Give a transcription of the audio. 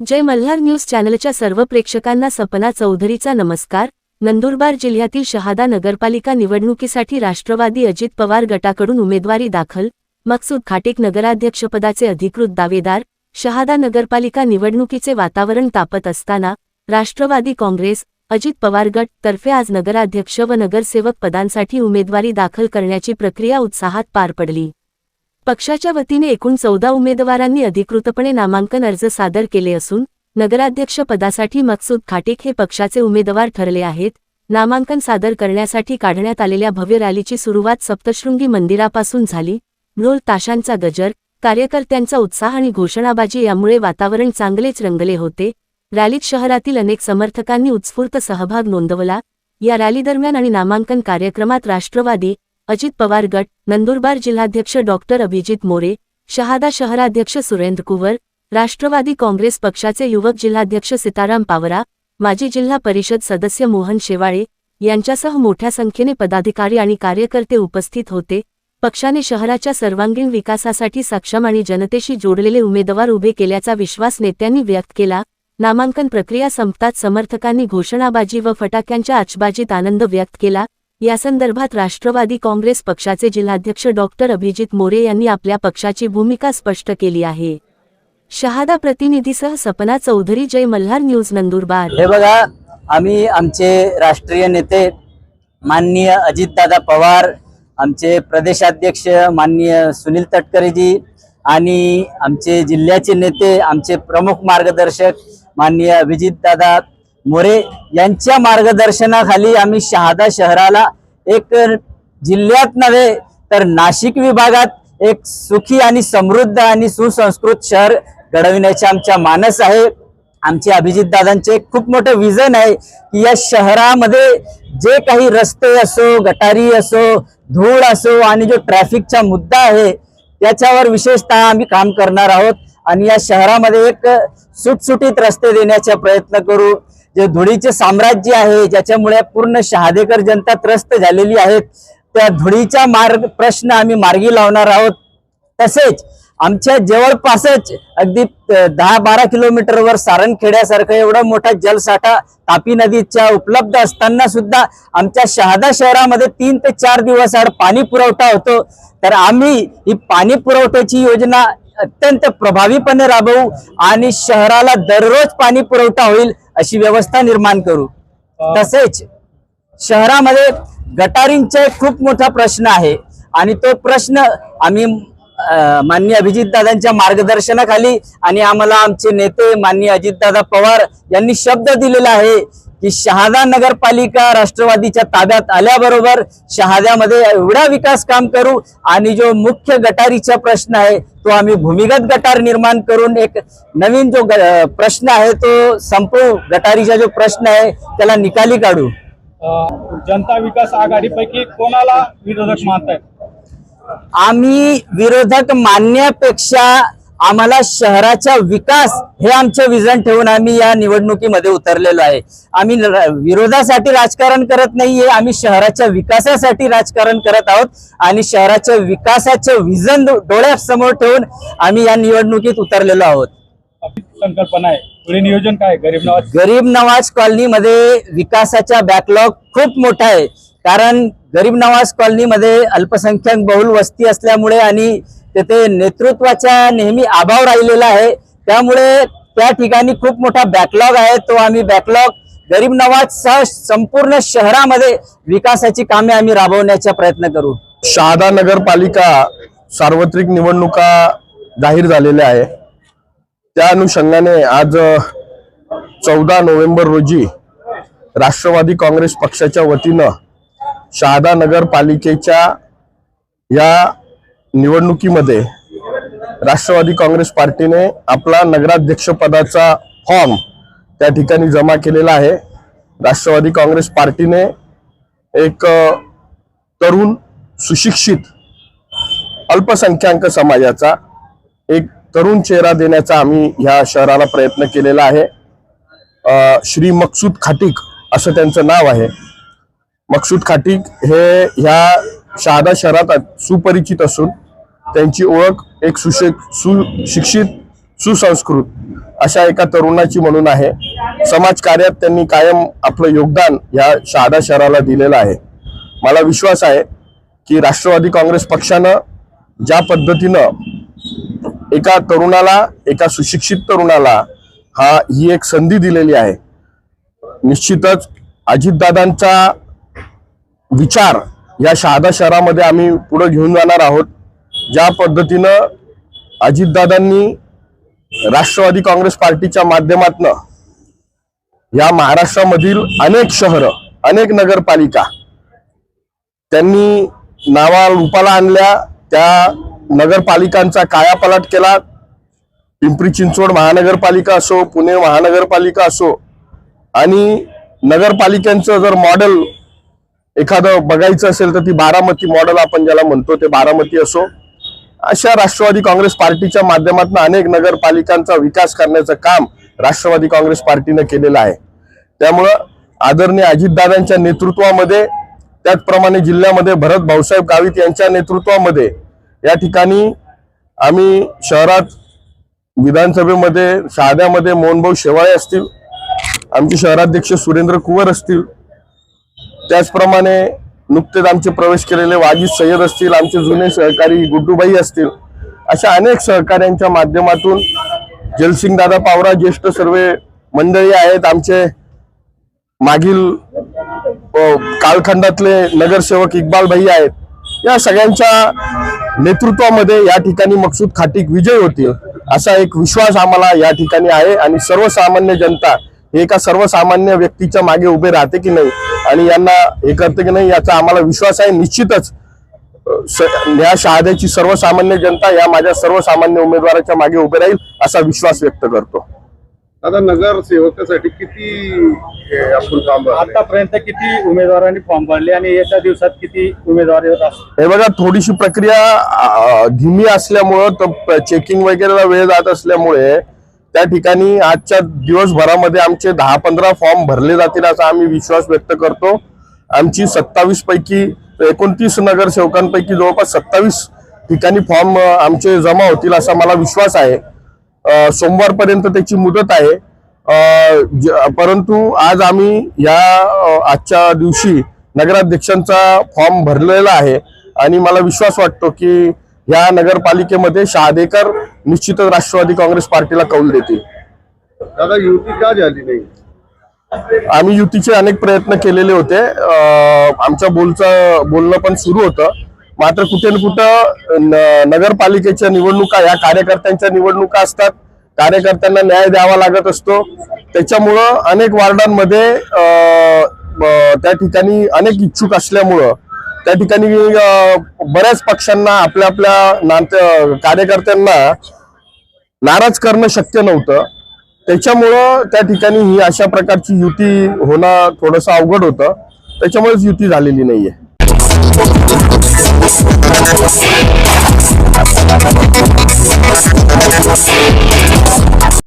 जय Malhar news चॅनलच्या सर्व प्रेक्षकांना सपना चौधरीचा नमस्कार. नंदुरबार जिल्ह्यातील शहादा नगरपालिका निवडणुकीसाठी राष्ट्रवादी अजित पवार गटाकडून उमेदवारी दाखल. मकसूद खाटेक नगराध्यक्षपदाचे अधिकृत दावेदार. शहादा नगरपालिका निवडणुकीचे वातावरण तापत असताना राष्ट्रवादी काँग्रेस अजित पवार गट तर्फे आज नगराध्यक्ष व नगरसेवक पदांसाठी उमेदवारी दाखल करण्याची प्रक्रिया उत्साहात पार पडली. पक्षाच्या वतीने एकूण चौदा उमेदवारांनी अधिकृतपणे नामांकन अर्ज सादर केले असून नगराध्यक्ष पदासाठी मकसूद खाटेक हे पक्षाचे उमेदवार ठरले आहेत. नामांकन सादर करण्यासाठी काढण्यात आलेल्या भव्य रॅलीची सुरुवात सप्तशृंगी मंदिरापासून झाली. ढोल ताशांचा गजर कार्यकर्त्यांचा उत्साह आणि घोषणाबाजी यामुळे वातावरण चांगलेच रंगले होते. रॅलीत शहरातील अनेक समर्थकांनी उत्स्फूर्त सहभाग नोंदवला. या रॅलीदरम्यान आणि नामांकन कार्यक्रमात राष्ट्रवादी अजित पवार गट नंदुरबार जिल्हाध्यक्ष डॉक्टर अभिजित मोरे शहादा शहराध्यक्ष सुरेंद्र कुवर राष्ट्रवादी काँग्रेस पक्षाचे युवक जिल्हाध्यक्ष सीताराम पावरा माजी जिल्हा परिषद सदस्य मोहन शेवाळे यांच्यासह मोठ्या संख्येने पदाधिकारी आणि कार्यकर्ते उपस्थित होते. पक्षाने शहराच्या सर्वांगीण विकासासाठी सक्षम आणि जनतेशी जोडलेले उमेदवार उभे केल्याचा विश्वास नेत्यांनी व्यक्त केला. नामांकन प्रक्रिया संपताच समर्थकांनी घोषणाबाजी व फटाक्यांच्या आचबाजीत आनंद व्यक्त केला. यासंदर्भात राष्ट्रवादी काँग्रेस पक्षाचे जिल्हाध्यक्ष डॉक्टर अभिजित मोरे यांनी आपल्या पक्षाची भूमिका स्पष्ट केली आहे. शहादा प्रतिनिधीसह सपना चौधरी जय मल्हार न्यूज नंदुरबार. हे बघा आम्ही आमचे राष्ट्रीय नेते माननीय अजितदादा पवार आमचे प्रदेशाध्यक्ष माननीय सुनील तटकरेजी आणि आमचे जिल्ह्याचे नेते आमचे प्रमुख मार्गदर्शक माननीय अभिजितदादा मोरे यांच्या मार्गदर्शनाखाली आम्ही शहादा शहराला एक जिल्ह्यात नव्हे तर नाशिक विभागात एक सुखी आणि समृद्ध आणि सुसंस्कृत शहर घडविण्याचे आमच्या मानस आहे. आमचे अभिजित दादांचे एक खूप मोठं विजन आहे की या शहरामध्ये जे काही रस्ते असो गटारी असो धूळ असो आणि जो ट्रॅफिकचा मुद्दा आहे त्याच्यावर विशेषतः आम्ही काम करणार आहोत. आणि या शहरामध्ये एक सुटसुटीत रस्ते देण्याचा प्रयत्न करू. जे धुळीचे साम्राज्य आहे ज्याच्यामुळे पूर्ण शहादेकर जनता त्रस्त झालेली आहेत त्या धुळीचा मार्ग प्रश्न आम्ही मार्गी लावणार आहोत. तसेच आमच्या जवळपासच अगदी दहा बारा किलोमीटरवर सारणखेड्यासारखं एवढा मोठा जलसाठा तापी नदीच्या उपलब्ध असताना सुद्धा आमच्या शहादा शहरामध्ये तीन ते चार दिवस आड पाणी पुरवठा होतो. तर आम्ही ही पाणी पुरवठ्याची योजना अत्यंत प्रभावीपणे राबवू आणि शहराला दररोज पाणी पुरवठा होईल अशी व्यवस्था निर्माण करू. तसेच शहरामध्ये गटारींचा एक खूप मोठा प्रश्न आहे आणि तो प्रश्न आम्ही अं, माननीय अभिजितदादांच्या मार्गदर्शनाखाली आणि आम्हाला आमचे नेते माननीय अजितदादा पवार यांनी शब्द दिलेला आहे की शहादा नगरपालिका राष्ट्रवादीच्या ताब्यात आल्याबरोबर शहाद्यामध्ये एवढा विकास काम करू आणि जो मुख्य गटारीचा प्रश्न आहे तो आम्ही भूमिगत गटार निर्माण करून एक नवीन जो प्रश्न आहे तो संपवू. गटारीचा जो प्रश्न आहे त्याला निकाली काढू. जनता विकास आघाडीपैकी कोणाला विरोधक मानतायत? आम्ही विरोधक मानण्यापेक्षा आम्हाला शहराचा विकास हे आमचे विजन ठेवून आम्ही या निवडणुकीमध्ये उतरलेलो आहे. आम्ही विरोधासाठी राजकारण करत नाहीये आम्ही शहराच्या विकासासाठी राजकारण करत आहोत आणि शहराच्या विकासाचे विजन डोळ्यासमोर ठेवून आम्ही या निवडणुकीत उतरलेलो आहोत. संकल्पना आहे. पुढे नियोजन काय गरीब नवाज गरीब नवाज कॉलनीमध्ये विकासाचा बॅकलॉग खूप मोठा आहे. कारण गरीब नवाज कॉलनीमध्ये अल्पसंख्याक बहुल वस्ती असल्यामुळे आणि तेथे नेतृत्वाचा नेहमी अभाव राहिलेला आहे. त्यामुळे त्या ठिकाणी खूप मोठा बॅकलॉग आहे. तो आम्ही बॅकलॉग गरीब नवाज सह संपूर्ण शहरामध्ये विकासाची कामे आम्ही राबवण्याचा प्रयत्न करू. शहादा नगरपालिका सार्वत्रिक निवडणुका जाहीर झालेल्या आहे. त्या अनुषंगाने आज चौदा नोव्हेंबर रोजी राष्ट्रवादी काँग्रेस पक्षाच्या वतीनं शहादा नगरपालिकेच्या या निवडणुकीमध्ये राष्ट्रवादी काँग्रेस पार्टीने आपला नगराध्यक्ष पदाचा फॉर्म त्या ठिकाणी जमा केलेला आहे. राष्ट्रवादी काँग्रेस पार्टीने एक तरुण सुशिक्षित अल्पसंख्याक समाजाचा एक तरुण चेहरा देण्याचा आम्ही ह्या शहराला प्रयत्न केलेला आहे. श्री मकसूद खाटीक असं त्यांचं नाव आहे. मकसूद खाटीक हे ह्या शहादा शहरात सुपरिचित असून त्यांची ओळख एक सुशे सुशिक्षित सुसंस्कृत अशा एका तरुणाची म्हणून आहे. समाजकार्यात त्यांनी कायम आपलं योगदान या शहादा शहराला दिलेलं आहे. मला विश्वास आहे की राष्ट्रवादी काँग्रेस पक्षानं ज्या पद्धतीनं एका तरुणाला एका सुशिक्षित तरुणाला हा ही एक संधी दिलेली आहे निश्चितच अजितदादांचा विचार या शहादा शहरामध्ये आम्ही पुढे घेऊन जाणार आहोत. ज्या पद्धतीनं अजितदादांनी राष्ट्रवादी काँग्रेस पार्टीच्या माध्यमातनं या महाराष्ट्रामधील अनेक शहरं अनेक नगरपालिका त्यांनी नावा रूपाला आणल्या त्या नगरपालिकांचा कायापालट केला. पिंपरी चिंचवड महानगरपालिका असो पुणे महानगरपालिका असो आणि नगरपालिकांचं जर मॉडेल एखादं बघायचं असेल तर ती बारामती मॉडेल आपण ज्याला म्हणतो ते बारामती असो. अशा राष्ट्रवादी काँग्रेस पार्टीच्या माध्यमातून अनेक नगरपालिकांचा विकास करण्याचं काम राष्ट्रवादी काँग्रेस पार्टीनं केलेलं आहे. त्यामुळं आदरणीय अजितदादांच्या नेतृत्वामध्ये त्याचप्रमाणे जिल्ह्यामध्ये भरत भाऊसाहेब गावित यांच्या नेतृत्वामध्ये या ठिकाणी आम्ही शहरात विधानसभेमध्ये शहाद्यामध्ये मोहनभाऊ शेवाळे असतील आमचे शहराध्यक्ष सुरेंद्र कुवर असतील त्याचप्रमाणे नुकतेच आमचे प्रवेश केलेले वाजिद सय्यद असतील आमचे जुने सहकारी गुड्डूबाई असतील अशा अनेक सहकाऱ्यांच्या माध्यमातून जलसिंग दादा पावरा ज्येष्ठ सर्व मंडळी आहेत आमचे मागील कालखंडातले नगरसेवक इक्बाल भाई आहेत. या सगळ्यांच्या नेतृत्वामध्ये या ठिकाणी मकसूद खाटीक विजय होतील असा एक विश्वास आम्हाला या ठिकाणी आहे आणि सर्वसामान्य जनता हे एका सर्वसामान्य व्यक्तीच्या मागे उभे राहते की नाही आणि यांना हे करते की नाही याचा आम्हाला विश्वास आहे निश्चितच या शहाद्याची सर्वसामान्य जनता या माझ्या सर्वसामान्य उमेदवाराच्या मागे उभे राहील असा विश्वास व्यक्त करतो आता नगरसेवकासाठी किती आपण? आतापर्यंत किती उमेदवारांनी फॉर्म भरले आणि एका दिवसात किती उमेदवार हे बघा थोडीशी प्रक्रिया धीमी असल्यामुळं चेकिंग वगैरेला वेळ जात असल्यामुळे त्या ठिकाणी आजच्या दिवसभरामध्ये आमचे दहा पंधरा फॉर्म भरले जातील असा आम्ही विश्वास व्यक्त करतो. आमची सत्तावीस पैकी एकोणतीस नगरसेवकांपैकी जवळपास सत्तावीस ठिकाणी फॉर्म आमचे जमा होतील असा मला विश्वास आहे. सोमवारपर्यंत त्याची मुदत आहे. ज- परंतु आज आम्ही या आजच्या दिवशी नगराध्यक्षांचा फॉर्म भरलेला आहे आणि मला विश्वास वाटतो की या नगरपालिकेमध्ये शहादेकर निश्चितच राष्ट्रवादी काँग्रेस पार्टीला कौल देतील. दादा युती का झाली नाही? आम्ही युतीचे अनेक प्रयत्न केलेले होते. आमच्या बोलचं बोलणं पण सुरू होतं. मात्र कुठे न कुठं नगरपालिकेच्या निवडणुका या कार्यकर्त्यांच्या निवडणुका असतात. कार्यकर्त्यांना न्याय द्यावा लागत असतो. त्याच्यामुळं अनेक वार्डांमध्ये त्या ठिकाणी अनेक इच्छुक असल्यामुळं त्या ठिकाणी बऱ्याच पक्षांना आपल्या आपल्या कार्यकर्त्यांना नाराज करणं शक्य नव्हतं. त्याच्यामुळं त्या ठिकाणी ही अशा प्रकारची युती होणं थोडंसं अवघड होतं. त्याच्यामुळेच युती झालेली नाहीये.